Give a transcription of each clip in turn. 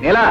నీలా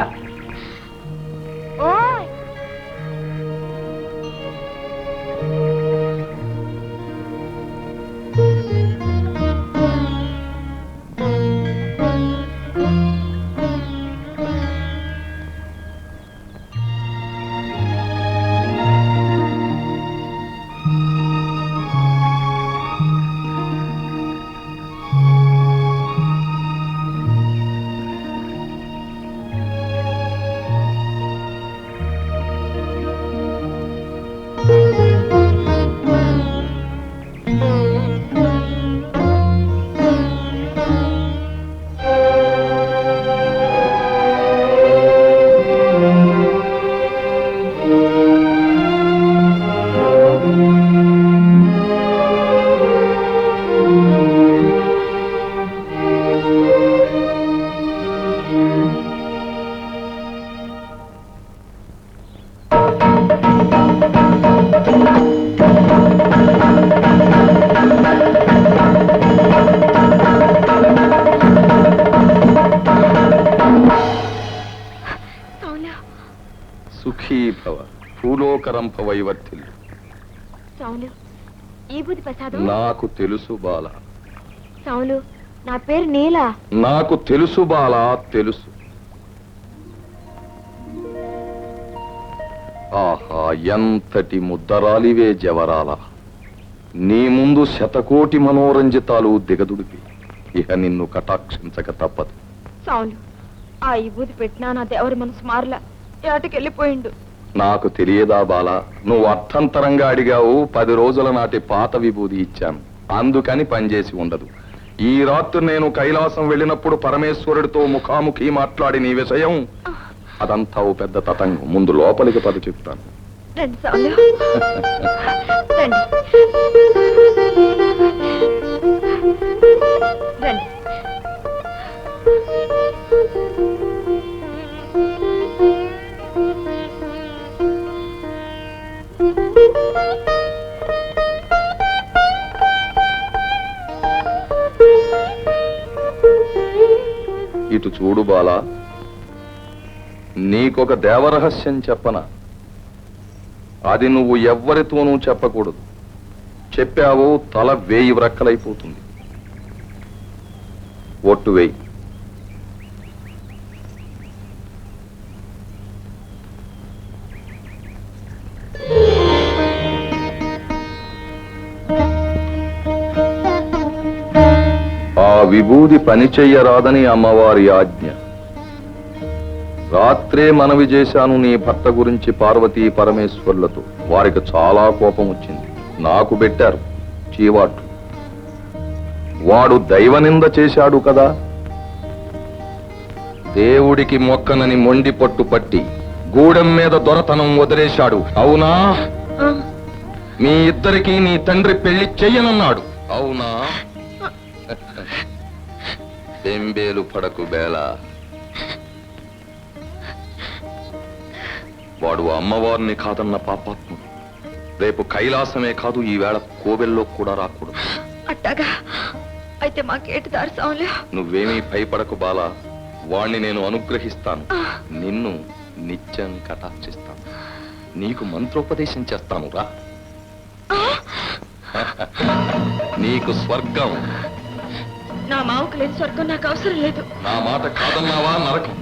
సౌలు ఈ బుద్ధి ప్రసాదం? నాకు తెలుసు బాల. సౌలు నా పేరు నీల. నాకు తెలుసు బాల తెలుసు. ఆహా ఎంతటి ముద్దరాలివే జవరాల. నీ ముందు శతకోటి మనోరంజితాలు దిగదుడిపి ఇహ నిన్ను కటాక్షించక తప్పదు. సౌలు ఆ ఈ బూది పెట్టినా నా దేవరి మనసు మారలా? ఏటకెళ్ళిపోయిండు నాకు తెలియదా బాల? నువ్వు అర్థంతరంగా అడిగావు పది రోజుల నాటి పాత విభూది ఇచ్చాను. అందుకని పనిచేసి ఉండదు. ఈ రాత్రి నేను కైలాసం వెళ్ళినప్పుడు పరమేశ్వరుడితో ముఖాముఖి మాట్లాడి నీ విషయం. అదంతా ఓ పెద్ద తతంగం. ముందు లోపలికి పద చెప్తాను. రండి. ఇటు చూడు బాల నీకొక దేవరహస్యం చెప్పన? అది నువ్వు ఎవ్వరితోనూ చెప్పకూడదు. చెప్పావో తల వేయి వ్రక్కలైపోతుంది. ఒట్టు వేయి. విభూది పని చెయ్యరాదని అమ్మవారి ఆజ్ఞ. రాత్రే మనవి చేశాను నీ భర్త గురించి పార్వతీ పరమేశ్వర్లతో. వారికి చాలా కోపం వచ్చింది. నాకు పెట్టారు చీవాట్లు. వాడు దైవనింద చేశాడు కదా. దేవుడికి మొక్కనని మొండి పట్టు పట్టి గూడెం మీద దొరతనం వదిలేశాడు. అవునా? మీ ఇద్దరికి నీ తండ్రి పెళ్ళి చెయ్యనన్నాడు. అవునా? బెంబేలు పడకు బేల. వాడు అమ్మవారిని కాదన్న పాపాత్ముడు. రేపు కైలాసమే కాదు ఈవేళ కోవెల్లో కూడా రాకూడదు. అట్టాగా? అయితే మాకేటి దారి సౌలు నువ్వేమీ భయపడకు బాల. వాణ్ణి నేను అనుగ్రహిస్తాను. నిన్ను నిత్యం కటాక్షిస్తాను. నీకు మంత్రోపదేశం చేస్తాను రా. నీకు స్వర్గం. నా మావకు లేని స్వర్గం నాకు అవసరం లేదు. నా మాట కాదన్నావా? నరకం.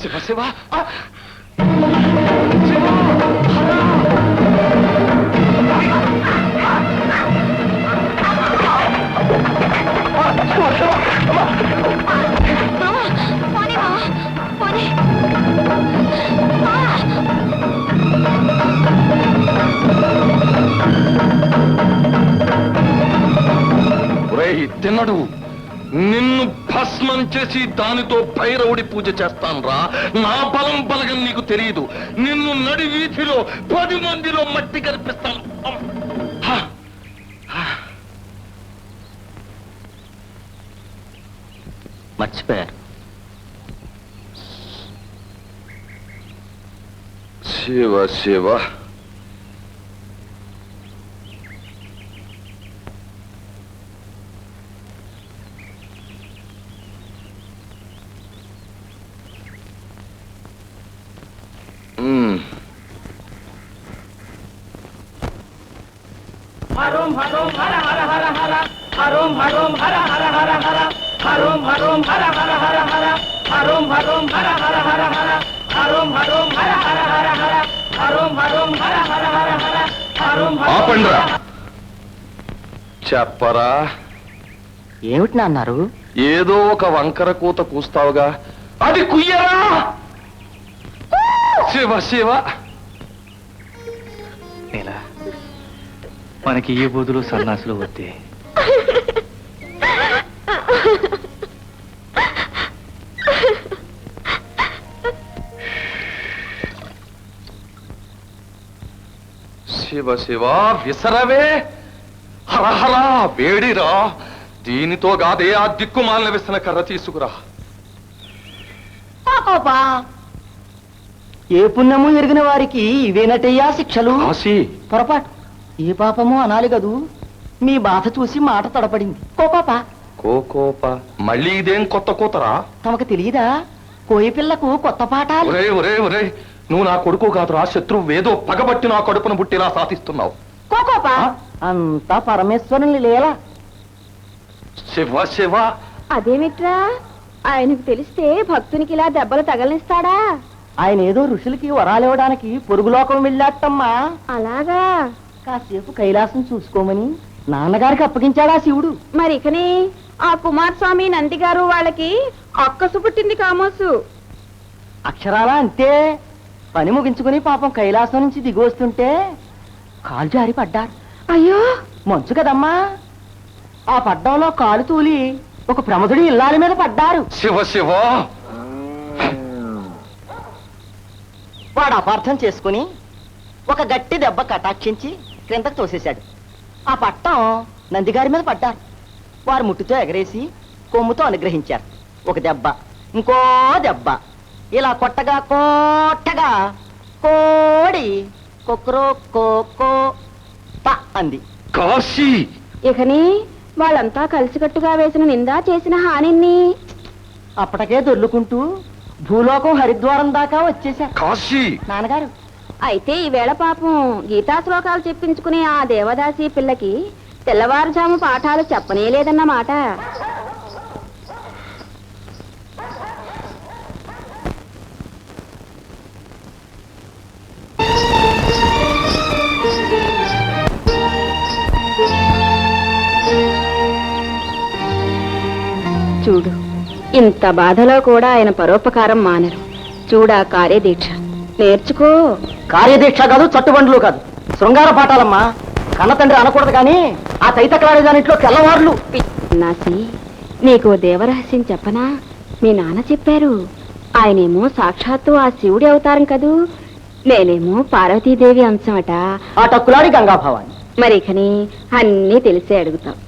శివ శివ. తిన్నడు నిన్ను భస్మం చేసి దానితో భైరవుడి పూజ చేస్తాను రా నా బలం బలగం నీకు తెలియదు నిన్ను నడి వీధిలో పది మందిలో మట్టి కనిపిస్తాను. మర్చిపోయారు. శివ శివ. హరోం హరోం హర హర హర హర హరోం హరోం హర హర హర హర హరోం హరోం హర హర హర హర హరోం హరోం హర హర హర హర హరోం హరోం హర హర హర హర హరోం హరోం హర హర హర హర హరోం ఆపండ్రా చెప్పరా ఏమిటి అన్నారు ఏదో ఒక వంకర కూత కూస్తావుగా అది కుయ్యరా శివ శివ మనకి ఈ బూదులు సన్నాసులు వద్దే. శివ శివ విసరవే. హరహరా వేడిరా. దీనితో గాదే ఆ దిక్కుమాలిన విసన కర్ర తీసుకురా. పాపా ఏ పుణ్యము ఎరిగిన వారికి ఇవేనటయ్యా శిక్షలు? పొరపాటు. ఏ పాపము అనాలి కదూ. మీ బాధ చూసి మాట తడపడింది. కోపాప కోకోప మళ్ళీ ఇదేం కొత్త కూతరా? తమకు తెలియదా? కోయి పిల్లకు కొత్త పాఠాలు. ఒరే ఒరే ఒరే నువ్వు నా కొడుకు కాదురా. శత్రువు ఏదో పగబట్టి నా కడుపున బుట్టిలా సాధిస్తున్నావు. కోకోప అంతా పరమేశ్వరుని లీల. శివ శివ. అదేమిట్రా? ఆయనకు తెలిస్తే భక్తునికి ఇలా దెబ్బలు తగలనిస్తాడా? ఆయన ఏదో ఋషులకి వరాలివ్వడానికి పొరుగులోకం వెళ్ళాటమ్మా అలాగా? కాసేపు కైలాసం చూసుకోమని నాన్నగారికి అప్పగించాడా శివుడు? మరి ఇకని ఆ కుమారస్వామి నంది గారు వాళ్ళకి అక్కసు పుట్టింది కామోసు. అక్షరాలా అంతే? పని ముగించుకుని పాపం కైలాసం నుంచి దిగి వస్తుంటే కాలు జారి పడ్డారు. అయ్యో! మంచు కదమ్మా. ఆ పడ్డంలో కాలు తూలి ఒక ప్రముదుడి ఇల్లాల మీద పడ్డారు. శివ శివ! వాడు అపార్థం చేసుకుని ఒక గట్టి దెబ్బ కటాక్షించి క్రిందకు తోసేశాడు. ఆ పట్టం నందిగారి మీద పడ్డారు. వారు ముట్టుతో ఎగరేసి కొమ్ముతో అనుగ్రహించారు. ఒక దెబ్బ ఇంకో దెబ్బ. ఇలా కొట్టగా కోట్టగా కోడి కొక్రో కోకో అంది. కాశీ! ఇకని వాళ్ళంతా కలిసికట్టుగా వేసిన నిందా చేసిన హానిని. అప్పటికే దొర్లుకుంటూ భూలోకం హరిద్వారం దాకా వచ్చేశారు. కాశీ! నాన్నగారు అయితే ఈవేళ పాపం గీతా శ్లోకాలు చెప్పించుకునే ఆ దేవదాసి పిల్లకి తెల్లవారుజాము పాఠాలు చెప్పనే లేదన్నమాట. చూడు ఇంత బాధలో కూడా ఆయన పరోపకారం మానరు. చూడా కార్యదీక్ష. నేర్చుకో. కార్యదీక్ష కాదు చట్టుబండ్లు కాదు. శృంగార పాఠాలమ్మా. కన్న తండ్రి అనకూడదు కానీ ఆ తైతకలాడే దానిట్లో తెల్లవార్లు. నాసి నీకు దేవరహస్యం చెప్పనా? మీ నాన్న చెప్పారు. ఆయనేమో సాక్షాత్తు ఆ శివుడి అవతారం కదూ. నేనేమో పార్వతీదేవి అంశమట. ఆ టక్కులాడి గంగాభవాని. మరి ఇకని అన్నీ తెలిసే అడుగుతావు